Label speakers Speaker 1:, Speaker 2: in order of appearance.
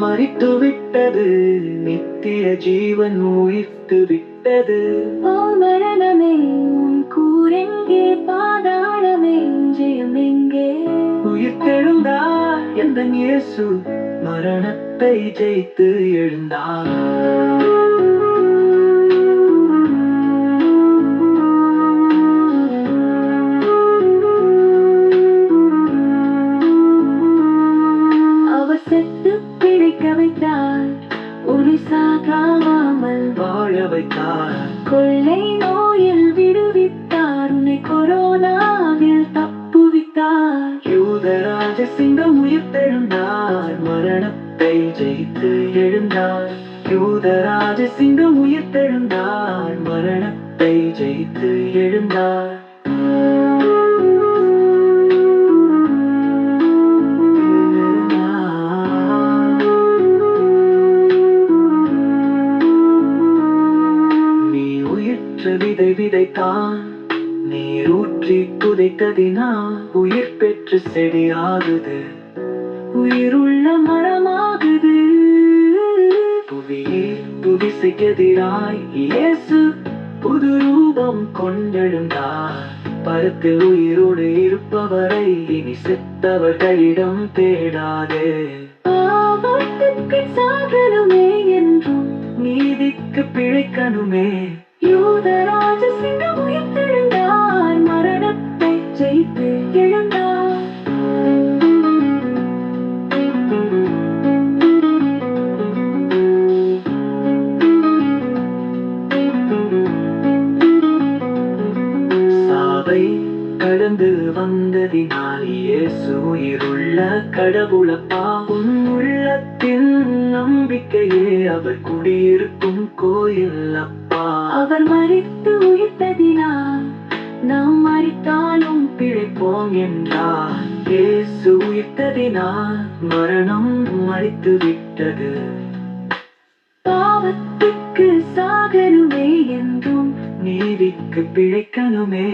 Speaker 1: மறித்து விட்டது நித்திய ஜீவன் உயிர்த்து விட்டது.
Speaker 2: ஓ மரணமே உன் கூரெங்கே பாதாளமே ஜெயம் எங்கே?
Speaker 1: உயிர்த்தெழுந்தார் எந்த இயேசு மரணத்தை ஜெயித்து எழுந்தார்.
Speaker 2: சாகாமல்
Speaker 1: வாழ வைத்தார்.
Speaker 2: கொள்ளை நோயில் விடுவித்தார். உன்னை கொரோனாவில் தப்புவித்தார்
Speaker 1: யூதராஜ சிங்கம் உயிர்த்தெழுந்தார். மரணத்தை ஜெயித்து எழுந்தார். யூதராஜ சிங்கம் உயிர்த்தெழுந்தார். மரணத்தை ஜெயித்து எழுந்தார். என்று விதை விதைத்தான். நீர் ஊற்றி புதைத்ததினா உயிர் பெற்று செடியாகுது.
Speaker 2: உயிருள்ள மரமாகுது.
Speaker 1: புவியே புவிசைக்கெதிராய் இயேசு புது ரூபம் கொண்டெழுந்தார். பருத்து உயிரோடு இருப்பவரை இனி செத்தவர்களிடம் தேடாதே.
Speaker 2: பாவத்துக்கு சாகணுமே என்றும்
Speaker 1: நீதிக்கு பிழைக்கணுமே.
Speaker 2: யூதராஜ சிங்கம் உயிர்த்தெழுந்தார். மரணத்தை ஜெயித்து எழுந்தார்.
Speaker 1: சாவை கடந்து வந்ததினால் இயேசு உயிருள்ள கடவுளப்பா. உன் உள்ளத்தின் நம்பிக்கையே அவர் குடியிருக்கும் கோயில் அப்பா
Speaker 2: அவர் மறித்து உயிர்த்ததினால் நாம் மறித்தாலும்
Speaker 1: பிழைப்போம் என்றார். இயேசு உயிர்த்ததினால் மரணம் மறித்து விட்டது
Speaker 2: பாவத்துக்கு சாகனுமே என்றும்
Speaker 1: நீதிக்கு பிழைக்கணுமே.